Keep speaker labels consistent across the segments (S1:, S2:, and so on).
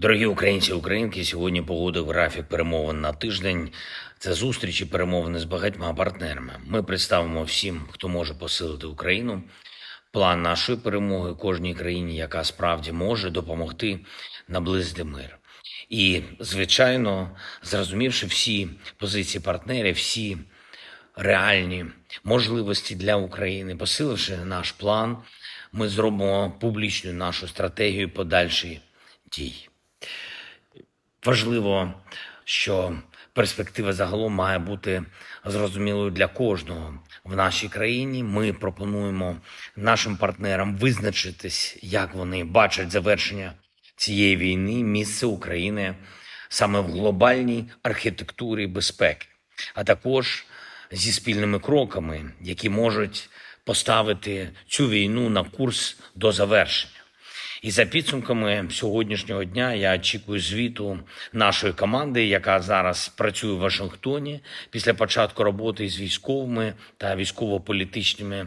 S1: Дорогі українці українки, сьогодні погодив графік перемовин на тиждень. Це зустрічі перемовини з багатьма партнерами. Ми представимо всім, хто може посилити Україну. План нашої перемоги кожній країні, яка справді може допомогти наблизити мир. І, звичайно, зрозумівши всі позиції партнерів, всі реальні можливості для України, посиливши наш план, ми зробимо публічну нашу стратегію подальших дій. Важливо, що перспектива загалом має бути зрозумілою для кожного в нашій країні. Ми пропонуємо нашим партнерам визначитись, як вони бачать завершення цієї війни, місце України саме в глобальній архітектурі безпеки, а також зі спільними кроками, які можуть поставити цю війну на курс до завершення. І за підсумками сьогоднішнього дня я очікую звіту нашої команди, яка зараз працює в Вашингтоні після початку роботи з військовими та військово-політичними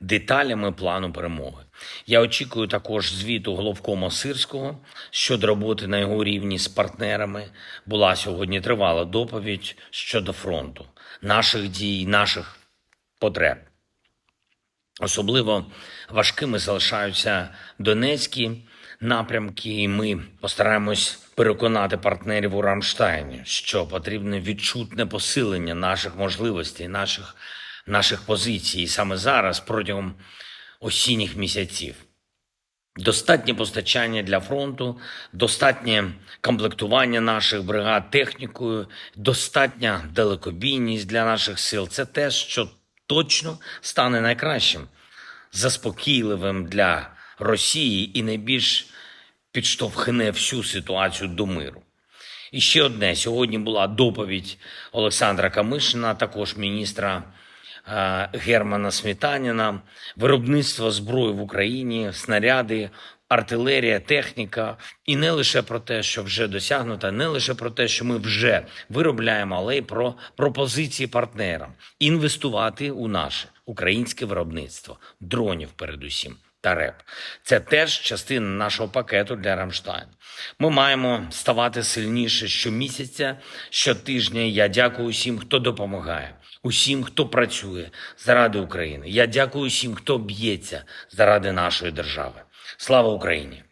S1: деталями плану перемоги. Я очікую також звіту головкома Сирського щодо роботи на його рівні з партнерами. Була сьогодні тривала доповідь щодо фронту, наших дій, наших потреб. Особливо важкими залишаються Донецькі напрямки, і ми постараємось переконати партнерів у Рамштайні, що потрібне відчутне посилення наших можливостей, наших, наших позицій саме зараз, протягом осінніх місяців. Достатнє постачання для фронту, достатнє комплектування наших бригад технікою, достатня далекобійність для наших сил це те, що точно стане найкращим, заспокійливим для Росії і найбільш підштовхне всю ситуацію до миру. І ще одне: сьогодні була доповідь Олександра Камишина, також міністра е, Германа Смітаніна, виробництво зброї в Україні, снаряди, артилерія, техніка, і не лише про те, що вже досягнуто, не лише про те, що ми вже виробляємо, але й про пропозиції партнерам інвестувати у наше українське виробництво дронів, передусім. Та РЕП. Це теж частина нашого пакету для Рамштайн. Ми маємо ставати сильніше щомісяця, щотижня. Я дякую усім, хто допомагає, усім, хто працює заради України. Я дякую усім, хто б'ється заради нашої держави. Слава Україні!